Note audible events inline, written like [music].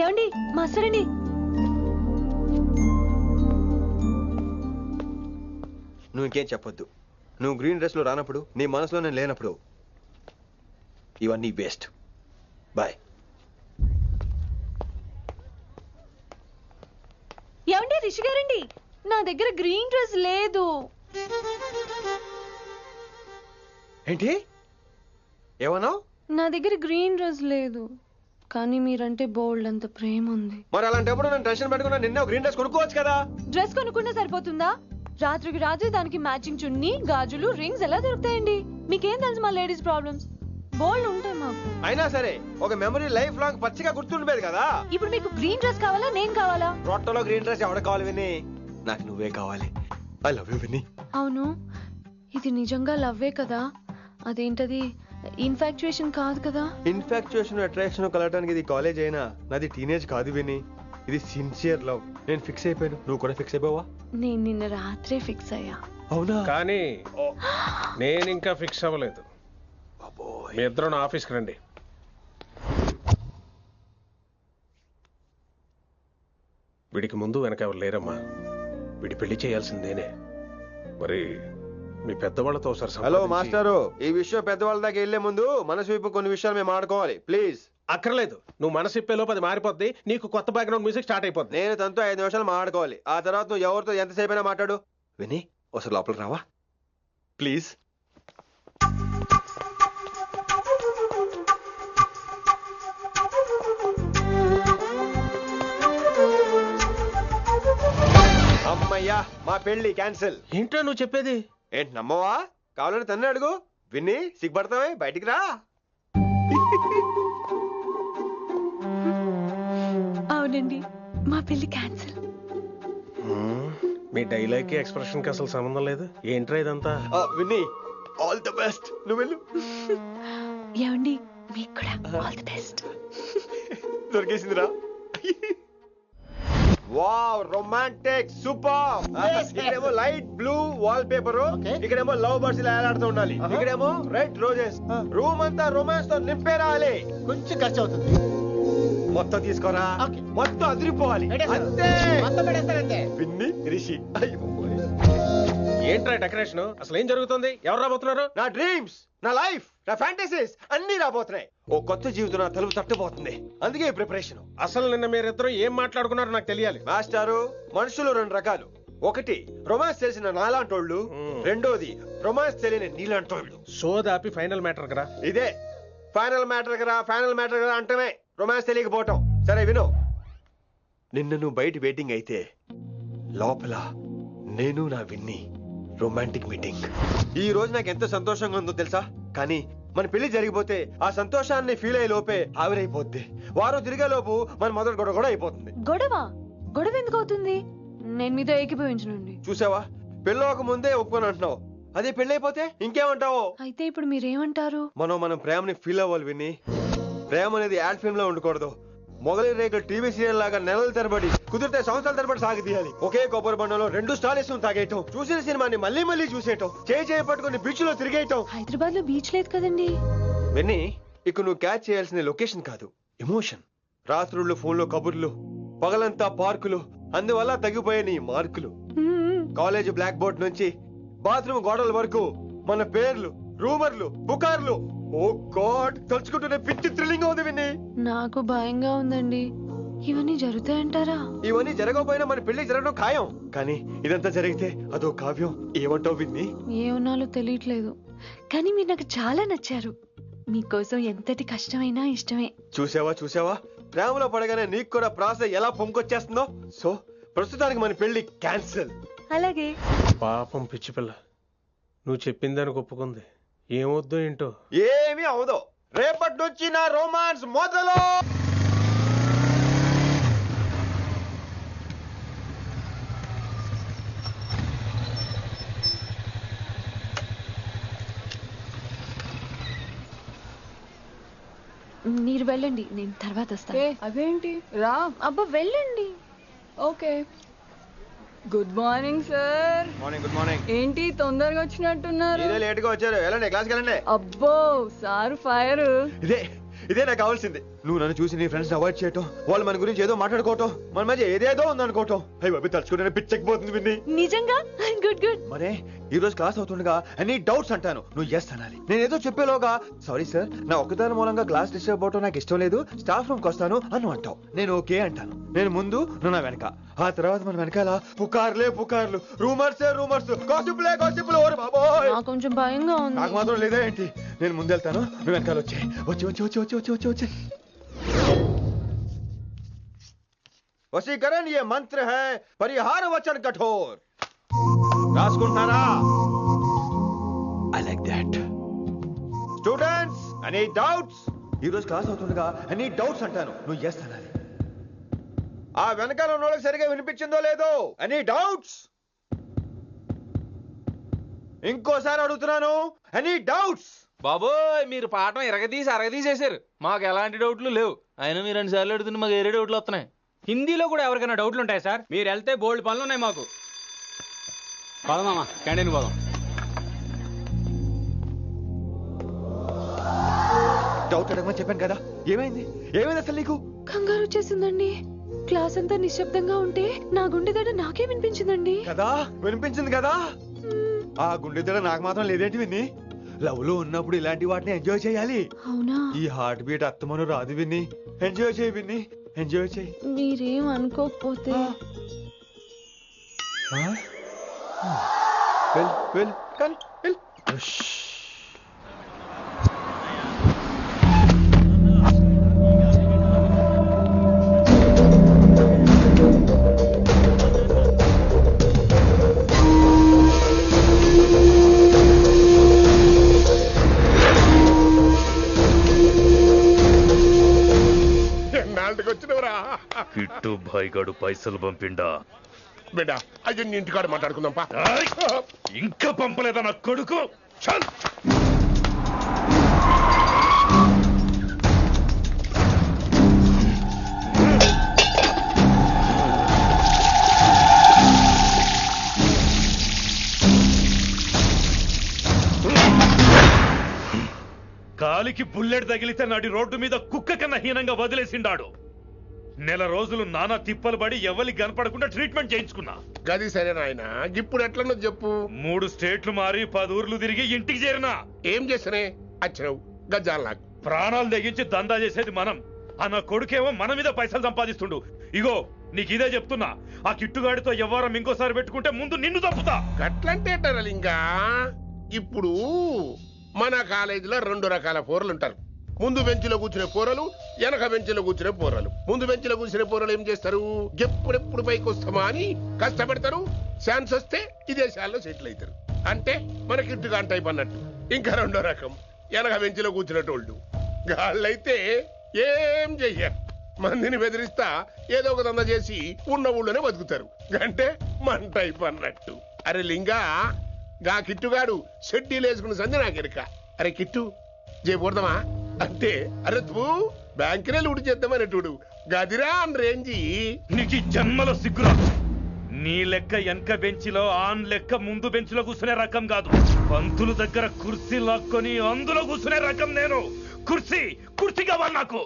ఏమండి మాస్టర్ అండి నువ్వు ఇంకేం చెప్పొద్దు. నువ్వు గ్రీన్ డ్రెస్లో రానప్పుడు నీ మనసులో నేను లేనప్పుడు ఇవన్నీ వేస్ట్ బాయ్ ఏమండి రిషి గారండి? నా దగ్గర గ్రీన్ డ్రెస్ లేదు. ఏంటి? ఏమన్నావు? నా దగ్గర గ్రీన్ డ్రెస్ లేదు. కానీ మీరంటే బోల్డ్ అంత ప్రేమ ఉంది. మరి అలాంటప్పుడు నేను టెన్షన్ పెట్టుకున్నా నిన్నే గ్రీన్ డ్రెస్ కొనుక్కోవచ్చు కదా? డ్రెస్ కొనుక్కుంటే సరిపోతుందా? రాత్రికి రాత్రి దానికి మ్యాచింగ్ చున్నీ గాజులు రింగ్స్ ఎలా దొరుకుతాయండి? మీకేం తెలుసు మా లేడీస్ ప్రాబ్లమ్స్ బోల్డ్ ఉంటాయి మాకు. అయినా సరే ఒక మెమరీ లైఫ్ లాంగ్ పచ్చిగా గుర్తుండిపోయేది కదా? ఇప్పుడు మీకు గ్రీన్ డ్రెస్ కావాలా నేను కావాలా? రొట్టలో గ్రీన్ డ్రెస్ ఎవడ కావాలి విని నాకు నువ్వే కావాలి. ఐ లవ్ యూ విని అవును. ఇది నిజంగా లవ్వే కదా? అదేంటది? ఇన్ఫాక్చుయేషన్ కాదు కదా? ఇన్ఫాక్చుయేషన్ అట్రాక్షన్ కలగడానికి ఇది కాలేజ్ అయినా నాది టీనేజ్ కాదు విని. ఇది సిన్సియర్ లవ్. నేను ఫిక్స్ అయిపోయాను. నువ్వు కూడా ఫిక్స్ అయిపోవా? నేను నిన్న రాత్రే ఫిక్స్ అయ్యా. అవునా? కానీ నేను ఇంకా ఫిక్స్ అవ్వలేదు. మీ ఇద్దరు నా ఆఫీస్కి రండి. వీడికి ముందు వెనక ఎవరు లేరమ్మా? వీడి పెళ్ళి చేయాల్సిందేనే మరి మీ పెద్దవాళ్ళతో ఒకసారి హలో సంప్రదించి- మాస్టారు. ఈ విషయం పెద్దవాళ్ళ దాకా వెళ్ళే ముందు మనసు వైపు కొన్ని విషయాలు మేము ఆడుకోవాలి. ప్లీజ్. అక్కర్లేదు. నువ్వు మనసు ఇప్పేలోపు అది మారిపోద్ది. నీకు కొత్త బ్యాక్గ్రౌండ్ మ్యూజిక్ స్టార్ట్ అయిపోద్ది. నేను తనతో ఐదు నిమిషాలు మాట్లాడుకోవాలి. ఆ తర్వాత నువ్వు ఎవరితో ఎంతసేపు అయినా మాట్లాడు. విని ఒకసారి లోపలికి రావా? ప్లీజ్. అమ్మయ్యా మా పెళ్ళి క్యాన్సిల్. ఏంటో నువ్వు చెప్పేది? ఏంటి నమ్మవా? కావాలని తన్నే అడుగు. విన్ని సిగ్గుపడతావే? బయటికి రా. అవునండి. మా పెళ్ళి క్యాన్సిల్. మీ డైలాగ్కి ఎక్స్ప్రెషన్కి అసలు సంబంధం లేదు. ఏంట్రా ఇదంతా? ఆ, విన్ని ఆల్ ద బెస్ట్. నువ్వు వెళ్ళు. ఏమండి? మీకు కూడా ఆల్ ది బెస్ట్. దొరికేసిందిరా. వావ్ రొమాంటిక్ సూపర్ ఇక్కడేమో లైట్ బ్లూ వాల్ పేపర్ ఇక్కడేమో లవ్ బర్డ్స్ ఇలా ఏలాడుతూ ఉండాలి ఇక్కడేమో రెడ్ రోజెస్ రూమ్ అంతా రొమాన్స్తో నింపే రావాలి. కొంచెం ఖర్చు అవుతుంది మొత్తం తీసుకోరా. మొత్తం అదిరిపోవాలి. అంతే. పిన్ని రిషి. అయ్యో. ఏంట్రా డెకరేషన్? అసలు ఏం జరుగుతుంది? ఎవరు రాబోతున్నారు? నా డ్రీమ్స్ నా లైఫ్ నా ఫ్యాంటసీస్ అన్ని రాబోతున్నాయి. ఓ కొత్త జీవితం నా తలుపు తట్టబోతుంది. అందుకే ప్రిపరేషన్ అసలు నిన్న మీరిద్దరు ఏం మాట్లాడుకున్నారో నాకు తెలియాలి. మాస్టారు మనుషులు రెండు రకాలు. ఒకటి రొమాన్స్ తెలిసిన నాలాంటోళ్ళు. రెండోది రొమాన్స్ తెలియని నీలాంటోళ్ళు. సో దాపి ఫైనల్ మ్యాటర్ కదా. ఇదే. ఫైనల్ మ్యాటర్ కదా ఫైనల్ మ్యాటర్ కదా అంటమే. రొమాన్స్ తెలియకపోవటం. సరే విను. నిన్న నువ్వు బయట వెయిటింగ్ అయితే లోపల నేను నా విన్ని రొమాంటిక్ మీటింగ్ ఈ రోజు నాకు ఎంత సంతోషంగా ఉందో తెలుసా? కానీ మన పెళ్ళి జరిగిపోతే ఆ సంతోషాన్ని ఫీల్ అయ్యే లోపే ఆవిరైపోద్ది. వారం తిరిగే లోపు మన మొదటి గొడవ కూడా అయిపోతుంది. గొడవ? గొడవ ఎందుకు అవుతుంది? నేను మీతో ఏకీభవించనండి. చూసావా? పెళ్ళవక ముందే ఒప్పుకొని అంటున్నావు. అదే పెళ్ళైపోతే ఇంకేమంటావు? అయితే ఇప్పుడు మీరేమంటారు? మనం మనం ప్రేమని ఫీల్ అవ్వాలి విని. ప్రేమ అనేది యాడ్ ఫిల్మ్లో ఉండకూడదు. మొగలి రేకులు టీవీ సీరియల్ లాగా నెలల తరబడి కుదిరితే సంవత్సరాల తరబడి సాగి తీయాలి. ఒకే కొబ్బరి బండంలో రెండు స్టాలిస్ తాగేయటం చూసిన సినిమాని మళ్ళీ మళ్ళీ చూసేయటం చేయి చేయి పట్టుకుని బీచ్లో తిరిగేయటం. హైదరాబాద్లో బీచ్ లేదు కదండి. విని ఇక నువ్వు క్యాచ్ చేయాల్సిన లొకేషన్ కాదు ఎమోషన్ రాత్రుళ్ళు ఫోన్లో కబుర్లు పగలంతా పార్కులు అందువల్ల తగ్గిపోయే నీ మార్కులు. కాలేజ్ బ్లాక్ బోర్డ్ నుంచి బాత్రూమ్ గోడల వరకు మన పేర్లు రూమర్లు పుకార్లు. ఓ గాడ్ తలుచుకుంటూనే పిచ్చి థ్రిల్లింగ్ ఉంది విన్ని. నాకు భయంగా ఉందండి. ఇవన్నీ జరుగుతాయంటారా? ఇవన్నీ జరగకపోయినా మన పెళ్ళి జరగడం ఖాయం. కానీ ఇదంతా జరిగితే అదో కావ్యం. ఏమంటావు విన్ని? ఏమన్నాలో తెలియట్లేదు. కానీ మీరు నాకు చాలా నచ్చారు. మీకోసం ఎంతటి కష్టమైనా ఇష్టమే. చూసావా చూసావా ప్రేమలో పడగానే నీకు కూడా ప్రాస ఎలా పొంకొచ్చేస్తుందో సో ప్రస్తుతానికి మన పెళ్ళి క్యాన్సిల్. అలాగే. పాపం పిచ్చి పిల్ల. నువ్వు చెప్పిందానికి ఒప్పుకుంది. ఏమొద్దు ఏంటో? ఏమీ అవదో. రేపటి నుంచి నా రోమాన్స్ మొదలు! మీరు వెళ్ళండి నేను తర్వాత ఏ వస్తాను అదేంటి రా. అబ్బా వెళ్ళండి. Okay. Good morning sir morning good morning ఏంటి తొందరగా వచ్చినట్టున్నారు? ఇదే లేట్గా వచ్చారు. వెళ్ళండి క్లాస్కి వెళ్ళండి. అబ్బో సార్ ఫైర్. ఇదే ఇదే నాకు కావాల్సింది. నువ్వు నన్ను చూసి నీ ఫ్రెండ్స్ అవాయిడ్ చేయటం వాళ్ళు మన గురించి ఏదో మాట్లాడుకోవటం మన మధ్య ఏదేదో ఉందనుకోవటం. అయ్యి బాబు తలుచుకుంటే పిచ్చెక్కిపోతుంది విన్ని. నిజంగా? [laughs] గుడ్ గుడ్ మరే ఈ రోజు క్లాస్ అవుతుండగా ఎనీ డౌట్స్ అంటాను నువ్వు ఎస్ అనాలి నేను ఏదో చెప్పేలోగా సారీ సార్ నా ఒక్కదాని మూలంగా క్లాస్ డిస్టర్బ్ అవటం నాకు ఇష్టం లేదు స్టాఫ్ రూమ్ కి వస్తాను అని అంటావు నేను ఓకే అంటాను నేను ముందు నువ్వు నా వెనక ఆ తర్వాత మన వెనకాల పుకార్లే పుకార్లు రూమర్సే రూమర్స్ గాసిప్లే గాసిప్లు ఓరు బాబోయ్ నాకు కొంచెం భయంగా నాకు ఉంది మాత్రం లేదా ఏంటి నేను ముందెళ్తాను నువ్వు వెనకాల వచ్చే వచ్చి వచ్చి వచ్చి వచ్చి వచ్చి వచ్చి వచ్చి వశీకరణ ये मंत्र है परिहार वचन कठोर రాసుకుంటున్నారా I like that students any doubts ఈ రోజు క్లాస్ అవుతుండగా ఎనీ డౌట్స్ అంటాను. నువ్వు ఎస్ అనాలి. ఆ వెనకాల ఉన్న వాళ్ళకి సరిగా వినిపించిందో లేదో? ఎనీ డౌట్స్ ఇంకోసారి అడుగుతున్నాను. ఎనీ డౌట్స్ బాబోయ్ మీరు పాఠం ఎరగదీసి అరగదీసేశారు. మాకు ఎలాంటి డౌట్లు లేవు. అయినా మీరు రెండు సార్లు అడుగుతుంటే మాకు వేరే డౌట్లు వస్తున్నాయి. హిందీలో కూడా ఎవరికైనా డౌట్లు ఉంటాయి సార్? మీరు వెళ్తే బోల్డ్ పనులు ఉన్నాయి మాకు. పదమామా క్యాంటీన్ పోదాం. డౌట్ అడగమని చెప్పాను కదా. ఏమైంది? ఏమైంది అసలు నీకు? కంగారు వచ్చేసిందండి క్లాస్ అంతా నిశ్శబ్దంగా ఉంటే నా గుండె దడ నాకే వినిపించిందండి. కదా? వినిపించింది కదా? ఆ గుండె దడ నాకు మాత్రం లేదేంటి విన్ని? లవ్లో ఉన్నప్పుడు ఇలాంటి వాటిని ఎంజాయ్ చేయాలి. అవునా? ఈ హార్ట్ బీట్ అత్తమను రాదు విన్ని. ఎంజాయ్ చేయి విన్ని. ఎంజాయ్ చేయి. మీరేం అనుకోకపోతే. కల్ వెల్ ఎన్నాళ్ళకి వచ్చినవరా? కిట్టు భాయ్గాడు పైసలు పంపిండా? బిడ్డ అయ్యో నీ ఇంటికాడ మాట్లాడుకుందాం పా ఇంకా పంపలేదా నా కొడుకు? చల్. కాలికి బుల్లెట్ తగిలితే నాటి రోడ్డు మీద కుక్క కన్నా హీనంగా వదిలేసిండాడు. నెల రోజులు నానా తిప్పలు పడి ఎవరికి కనపడకుండా ట్రీట్మెంట్ చేయించుకున్నా. గది సరే నాయన ఇప్పుడు ఎట్లనో చెప్పు. మూడు స్టేట్లు మారి పది ఊర్లు తిరిగి ఇంటికి చేరినా. ఏం చేసినే? వచ్చినావు గజ్జాలు నాకు. ప్రాణాలు తెగించి దందా చేసేది మనం. ఆ నా కొడుకేమో మన మీద పైసలు సంపాదిస్తుండు. ఇగో నీకు ఇదే చెప్తున్నా. ఆ కిట్టుగాడితో ఎవరం ఇంకోసారి పెట్టుకుంటే ముందు నిన్ను తప్పుతా గట్లంటే ఇంకా ఇప్పుడు మన కాలేజీలో రెండు రకాల పోరలు ఉంటారు ముందు బెంచ్లో కూర్చునే పోరలు వెనక బెంచ్లో కూర్చునే పోరలు. ముందు బెంచ్లో కూర్చునే పోరలు ఏం చేస్తారు? ఎప్పుడెప్పుడు పైకి వస్తామా అని కష్టపడతారు. ఛాన్స్ వస్తే విదేశాల్లో సెటిల్ అవుతారు. అంటే మనకి ఇట్టుగా టైప్ అన్నట్టు ఇంకా రెండో రకం. వెనక బెంచ్లో కూర్చునేటోళ్ళు. గాళ్ళైతే ఏం చెయ్యరు. మందిని బెదిరిస్తా ఏదో ఒక దంద చేసి ఉన్న ఊళ్ళోనే బతుకుతారు. అంటే మన టైప్ అన్నట్టు అరే లింగా గా కిట్టుగాడు షెడ్డీలు వేసుకున్న సంధి నాకెరక. అరే కిట్టు చేయకూడదమా అంతే అరే తూ బ్యాంకునే లూడి చేద్దామనేటుడు గదిరా అని రేంజి నీకు ఈ జన్మలో సిగ్గురా. నీ లెక్క వెనక బెంచిలో ఆన్ లెక్క ముందు బెంచ్లో కూర్చునే రకం కాదు. పంతులు దగ్గర కుర్చీ లాక్కొని అందులో కూర్చునే రకం నేను. కుర్చీ కుర్చీ కావాలి నాకు.